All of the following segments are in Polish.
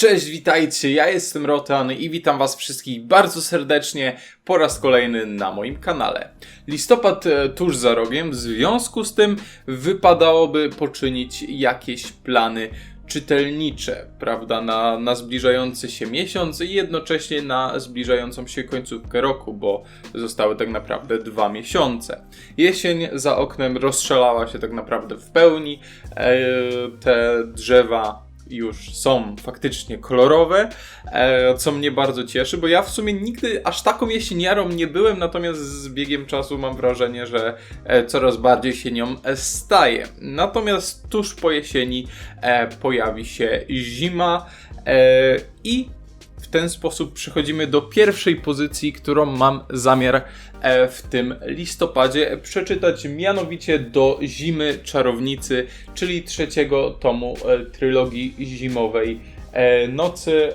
Cześć, witajcie, ja jestem Rotan i witam was wszystkich bardzo serdecznie po raz kolejny na moim kanale. Listopad e, tuż za rogiem, w związku z tym wypadałoby poczynić jakieś plany czytelnicze, prawda, na, na zbliżający się miesiąc i jednocześnie na zbliżającą się końcówkę roku, bo zostały tak naprawdę dwa miesiące. Jesień za oknem rozstrzelała się tak naprawdę w pełni, e, te drzewa już są faktycznie kolorowe, e, co mnie bardzo cieszy, bo ja w sumie nigdy aż taką jesieniarą nie byłem, natomiast z biegiem czasu mam wrażenie, że e, coraz bardziej się nią staje. Natomiast tuż po jesieni e, pojawi się zima i ten sposób przechodzimy do pierwszej pozycji, którą mam zamiar e, w tym listopadzie przeczytać, mianowicie do Zimy Czarownicy, czyli trzeciego tomu e, trylogii zimowej e, Nocy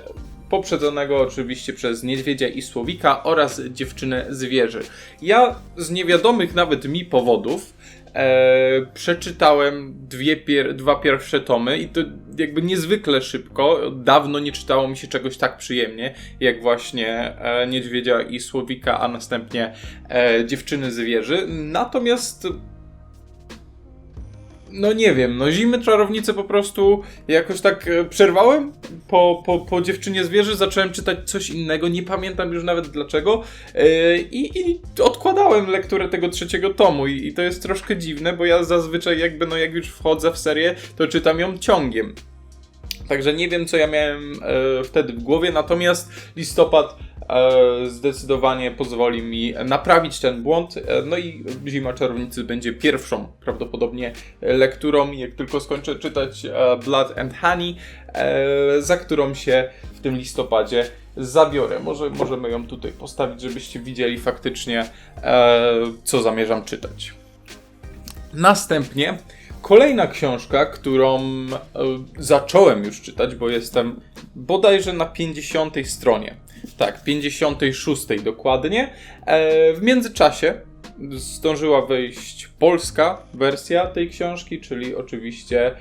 poprzedzonego oczywiście przez Niedźwiedzia i Słowika oraz Dziewczynę Zwierzy. Ja z niewiadomych nawet mi powodów e, przeczytałem dwie pier dwa pierwsze tomy i to jakby niezwykle szybko. Dawno nie czytało mi się czegoś tak przyjemnie, jak właśnie e, Niedźwiedzia i Słowika, a następnie e, Dziewczyny Zwierzy. Natomiast no nie wiem, no zimy czarownice po prostu jakoś tak e, przerwałem po, po, po dziewczynie zwierzy, zacząłem czytać coś innego, nie pamiętam już nawet dlaczego yy, i, odkładałem lekturę tego trzeciego tomu I, i to jest troszkę dziwne, bo ja zazwyczaj jakby no jak już wchodzę w serię, to czytam ją ciągiem. Także nie wiem, co ja miałem e, wtedy w głowie, natomiast listopad zdecydowanie pozwoli mi naprawić ten błąd. E, no i Zima Czarownicy będzie pierwszą prawdopodobnie lekturą, jak tylko skończę czytać e, Blood and Honey, e, za którą się w tym listopadzie zabiorę. Może możemy ją tutaj postawić, żebyście widzieli faktycznie, e, co zamierzam czytać. Następnie Kolejna książka, którą e, zacząłem już czytać, bo jestem bodajże na 50 stronie. Tak, 56 dokładnie. E, w międzyczasie zdążyła wyjść polska wersja tej książki, czyli oczywiście e,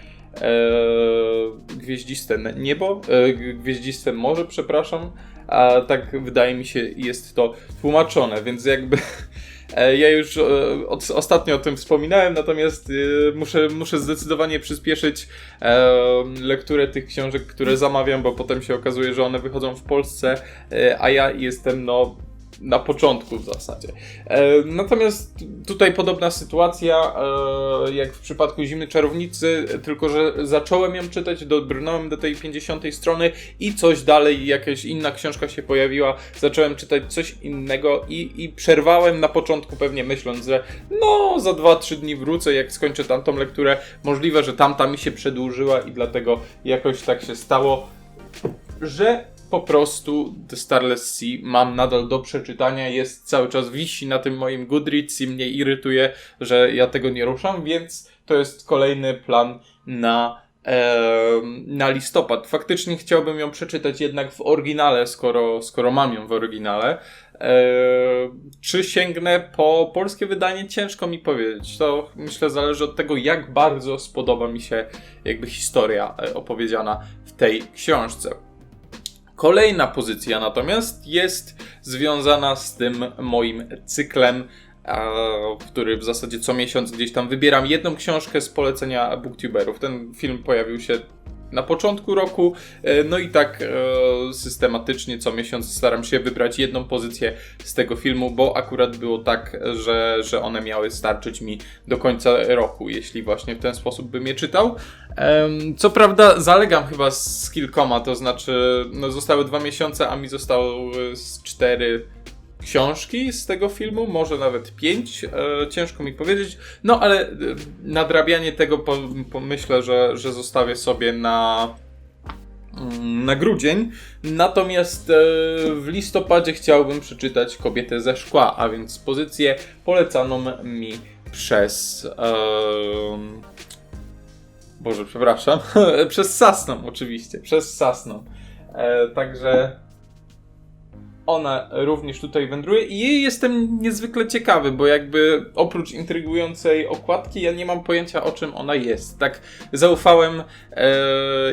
Gwieździste Niebo, e, Gwieździste Morze, przepraszam. A tak wydaje mi się jest to tłumaczone, więc jakby ja już e, od, ostatnio o tym wspominałem, natomiast e, muszę, muszę zdecydowanie przyspieszyć lekturę tych książek, które zamawiam, bo potem się okazuje, że one wychodzą w Polsce, a ja jestem no na początku w zasadzie. E, natomiast tutaj podobna sytuacja e, jak w przypadku Zimny Czarownicy, tylko że zacząłem ją czytać, dobrnąłem do tej 50 strony i coś dalej, jakaś inna książka się pojawiła, zacząłem czytać coś innego i, i przerwałem na początku pewnie myśląc, że no za 2-3 dni wrócę, jak skończę tamtą lekturę. Możliwe, że tamta mi się przedłużyła i dlatego jakoś tak się stało, że po prostu The Starless Sea mam nadal do przeczytania, jest cały czas wisi na tym moim Goodreads i mnie irytuje, że ja tego nie ruszam, więc to jest kolejny plan na, e, na listopad. Faktycznie chciałbym ją przeczytać jednak w oryginale, skoro, skoro mam ją w oryginale. Czy sięgnę po polskie wydanie? Ciężko mi powiedzieć. To myślę zależy od tego, jak bardzo spodoba mi się jakby historia e, opowiedziana w tej książce. Kolejna pozycja natomiast jest związana z tym moim cyklem, który w zasadzie co miesiąc gdzieś tam wybieram jedną książkę z polecenia booktuberów. Ten film pojawił się na początku roku. E, no i tak e, systematycznie co miesiąc staram się wybrać jedną pozycję z tego filmu, bo akurat było tak, że, że one miały starczyć mi do końca roku, jeśli właśnie w ten sposób bym je czytał. Co prawda zalegam chyba z kilkoma, to znaczy no, zostały dwa miesiące, a mi zostało z cztery książki z tego filmu, może nawet pięć, e, ciężko mi powiedzieć. No ale e, nadrabianie tego po, myślę, że, że zostawię sobie na mm, na grudzień. Natomiast e, w listopadzie chciałbym przeczytać Kobietę ze szkła, a więc pozycję polecaną mi przez. E, Boże, przepraszam. przez Sasną, oczywiście. Przez Sasną. E, także ona również tutaj wędruje i jej jestem niezwykle ciekawy, bo jakby oprócz intrygującej okładki ja nie mam pojęcia o czym ona jest. Tak zaufałem e,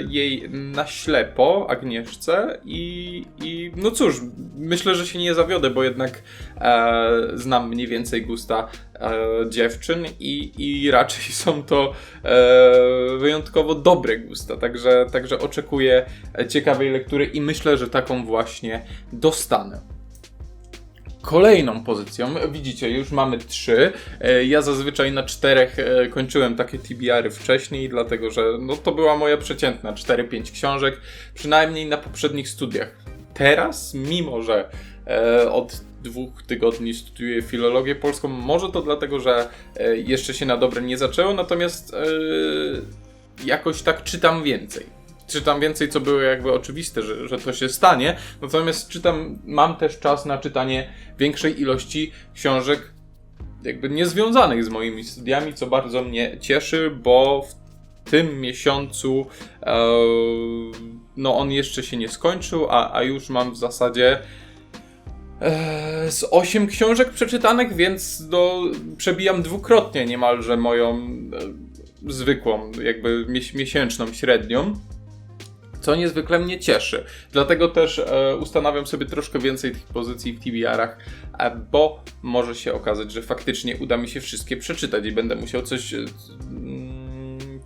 jej na ślepo Agnieszce i, i no cóż, myślę, że się nie zawiodę, bo jednak e, znam mniej więcej gusta e, dziewczyn i, i raczej są to e, wyjątkowo dobre gusta, także, także oczekuję ciekawej lektury i myślę, że taką właśnie dostanę. Kolejną pozycją, widzicie, już mamy trzy. E, Ja zazwyczaj na czterech e, kończyłem takie TBR-y wcześniej, dlatego że no, to była moja przeciętna 4-5 książek, przynajmniej na poprzednich studiach. Teraz, mimo że e, od dwóch tygodni studiuję filologię polską, może to dlatego, że e, jeszcze się na dobre nie zaczęło, natomiast e, jakoś tak czytam więcej czytam więcej, co było jakby oczywiste, że, że to się stanie. Natomiast czytam, mam też czas na czytanie większej ilości książek, jakby niezwiązanych z moimi studiami, co bardzo mnie cieszy, bo w tym miesiącu e, no on jeszcze się nie skończył, a, a już mam w zasadzie z 8 książek przeczytanych, więc do, przebijam dwukrotnie niemalże moją e, zwykłą, jakby mies- miesięczną średnią co niezwykle mnie cieszy. Dlatego też e, ustanawiam sobie troszkę więcej tych pozycji w TBR-ach, e, bo może się okazać, że faktycznie uda mi się wszystkie przeczytać i będę musiał coś, e,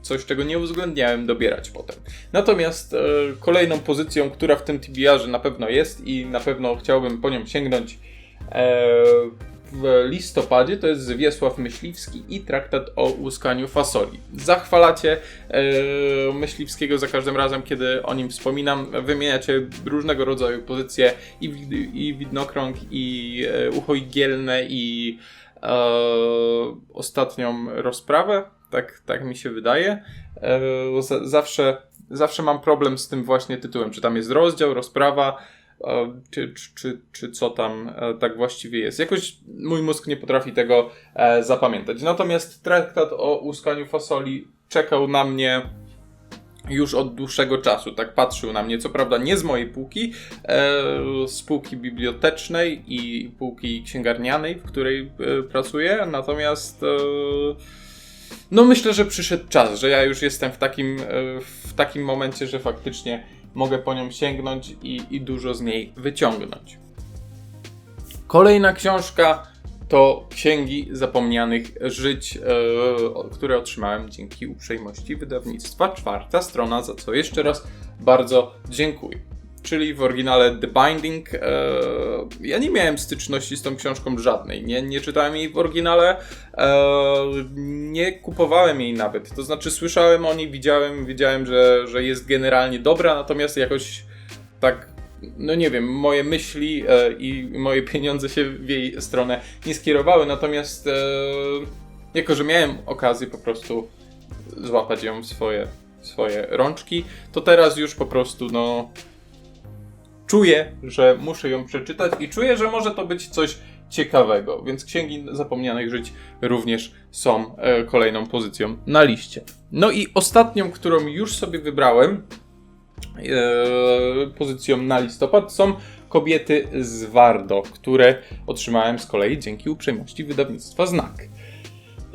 coś czego nie uwzględniałem, dobierać potem. Natomiast e, kolejną pozycją, która w tym TBR-ze na pewno jest i na pewno chciałbym po nią sięgnąć e, w listopadzie to jest Wiesław Myśliwski i traktat o łuskaniu fasoli. Zachwalacie e, Myśliwskiego za każdym razem, kiedy o nim wspominam. Wymieniacie różnego rodzaju pozycje i, i widnokrąg, i e, ucho igielne, i e, ostatnią rozprawę. Tak, tak mi się wydaje. E, za- zawsze, zawsze mam problem z tym właśnie tytułem. Czy tam jest rozdział, rozprawa, e, czy, czy, czy, czy co tam e, tak właściwie jest. Jakoś mój mózg nie potrafi tego zapamiętać. Natomiast traktat o łuskaniu fasoli czekał na mnie już od dłuższego czasu. Tak patrzył na mnie, co prawda nie z mojej półki, z półki bibliotecznej i półki księgarnianej, w której pracuję, natomiast no myślę, że przyszedł czas, że ja już jestem w takim, e, w takim momencie, że faktycznie mogę po nią sięgnąć i, i dużo z niej wyciągnąć. Kolejna książka to Księgi Zapomnianych Żyć, e, które otrzymałem dzięki uprzejmości wydawnictwa. Czwarta strona, za co jeszcze raz bardzo dziękuję. Czyli w oryginale The Binding. E, ja nie miałem styczności z tą książką żadnej. Nie, nie czytałem jej w oryginale. E, nie kupowałem jej nawet. To znaczy, słyszałem o niej, widziałem, wiedziałem, że, że jest generalnie dobra, natomiast jakoś tak no nie wiem, moje myśli e, i moje pieniądze się w jej stronę nie skierowały, natomiast e, jako, że miałem okazję po prostu złapać ją w swoje, swoje rączki, to teraz już po prostu no czuję, że muszę ją przeczytać i czuję, że może to być coś ciekawego, więc Księgi Zapomnianych Żyć również są e, kolejną pozycją na liście. No i ostatnią, którą już sobie wybrałem, e, pozycją na listopad są kobiety z Wardo, które otrzymałem z kolei dzięki uprzejmości wydawnictwa Znak.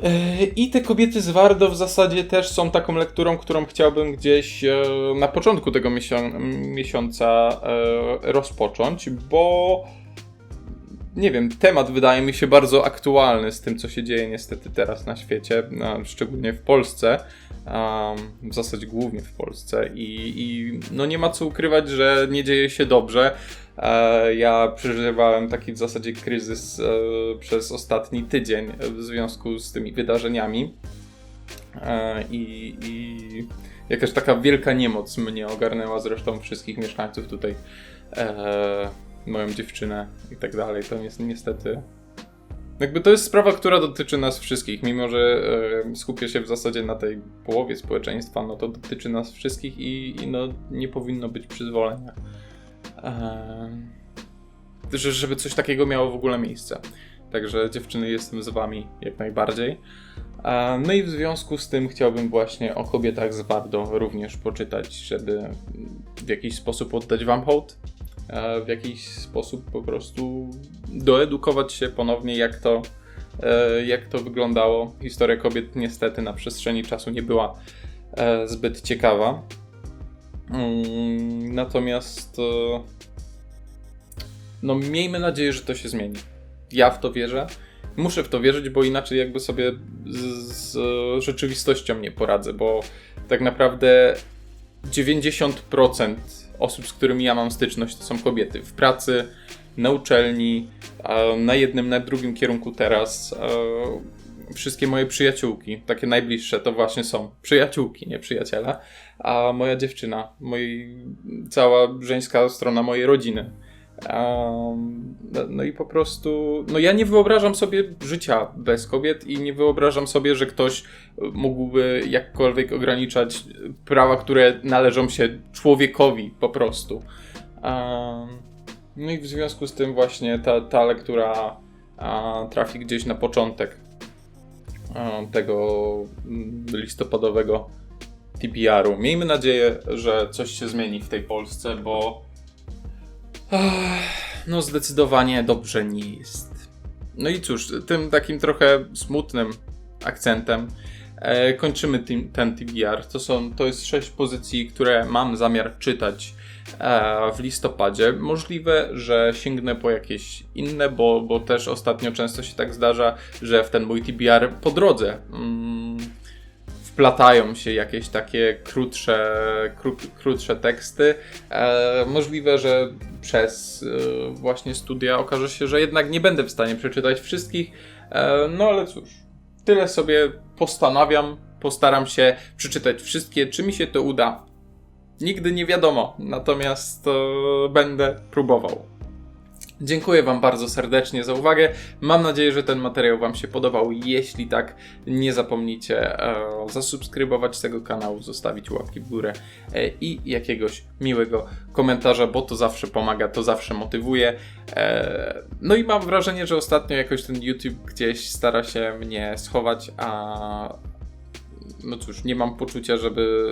E, I te kobiety z Wardo w zasadzie też są taką lekturą, którą chciałbym gdzieś e, na początku tego miesią- miesiąca e, rozpocząć, bo nie wiem, temat wydaje mi się bardzo aktualny z tym, co się dzieje niestety teraz na świecie, szczególnie w Polsce, w zasadzie głównie w Polsce i, i no nie ma co ukrywać, że nie dzieje się dobrze. E, ja przeżywałem taki w zasadzie kryzys e, przez ostatni tydzień w związku z tymi wydarzeniami e, i, i jakaś taka wielka niemoc mnie ogarnęła zresztą wszystkich mieszkańców tutaj moją dziewczynę i tak dalej, to jest niestety. Jakby to jest sprawa, która dotyczy nas wszystkich, mimo że skupia się w zasadzie na tej połowie społeczeństwa, no to dotyczy nas wszystkich i, i no nie powinno być przyzwolenia. Że, żeby coś takiego miało w ogóle miejsce. Także dziewczyny, jestem z wami jak najbardziej. No i w związku z tym chciałbym właśnie o kobietach z Wardo również poczytać, żeby w jakiś sposób oddać wam hołd e, w jakiś sposób po prostu doedukować się ponownie, jak to, e, jak to wyglądało. Historia kobiet niestety na przestrzeni czasu nie była e, zbyt ciekawa. Mm, Natomiast e, no miejmy nadzieję, że to się zmieni. Ja w to wierzę. Muszę w to wierzyć, bo inaczej jakby sobie z, z rzeczywistością nie poradzę, bo tak naprawdę 90% osób, z którymi ja mam styczność, to są kobiety. W pracy, na uczelni, na jednym, na drugim kierunku teraz. e, Wszystkie moje przyjaciółki, takie najbliższe, to właśnie są przyjaciółki, nie przyjaciele. A moja dziewczyna, moi, cała żeńska strona mojej rodziny. Um, no, i po prostu, no ja nie wyobrażam sobie życia bez kobiet i nie wyobrażam sobie, że ktoś mógłby jakkolwiek ograniczać prawa, które należą się człowiekowi po prostu. Um, no i w związku z tym właśnie ta, ta lektura a, trafi gdzieś na początek a, tego mm, listopadowego TPR-u. Miejmy nadzieję, że coś się zmieni w tej Polsce, bo No, zdecydowanie dobrze nie jest. No i cóż, tym takim trochę smutnym akcentem e, kończymy tym, ten TBR. To, są, to jest sześć pozycji, które mam zamiar czytać e, w listopadzie. Możliwe, że sięgnę po jakieś inne, bo, bo też ostatnio często się tak zdarza, że w ten mój TBR po drodze. Mm, wplatają się jakieś takie krótsze, kró, krótsze teksty. E, możliwe, że przez e, właśnie studia okaże się, że jednak nie będę w stanie przeczytać wszystkich. E, no ale cóż, tyle sobie postanawiam. Postaram się przeczytać wszystkie. Czy mi się to uda? Nigdy nie wiadomo, natomiast e, będę próbował. Dziękuję Wam bardzo serdecznie za uwagę. Mam nadzieję, że ten materiał Wam się podobał. Jeśli tak, nie zapomnijcie e, zasubskrybować tego kanału, zostawić łapki w górę e, i jakiegoś miłego komentarza, bo to zawsze pomaga, to zawsze motywuje. E, no i mam wrażenie, że ostatnio jakoś ten YouTube gdzieś stara się mnie schować, a no cóż, nie mam poczucia, żeby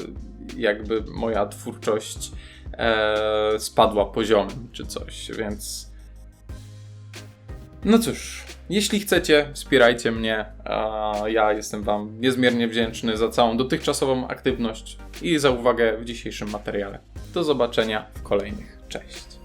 jakby moja twórczość e, spadła poziomem czy coś, więc no cóż, jeśli chcecie, wspierajcie mnie. Ja jestem Wam niezmiernie wdzięczny za całą dotychczasową aktywność i za uwagę w dzisiejszym materiale. Do zobaczenia w kolejnych. Cześć.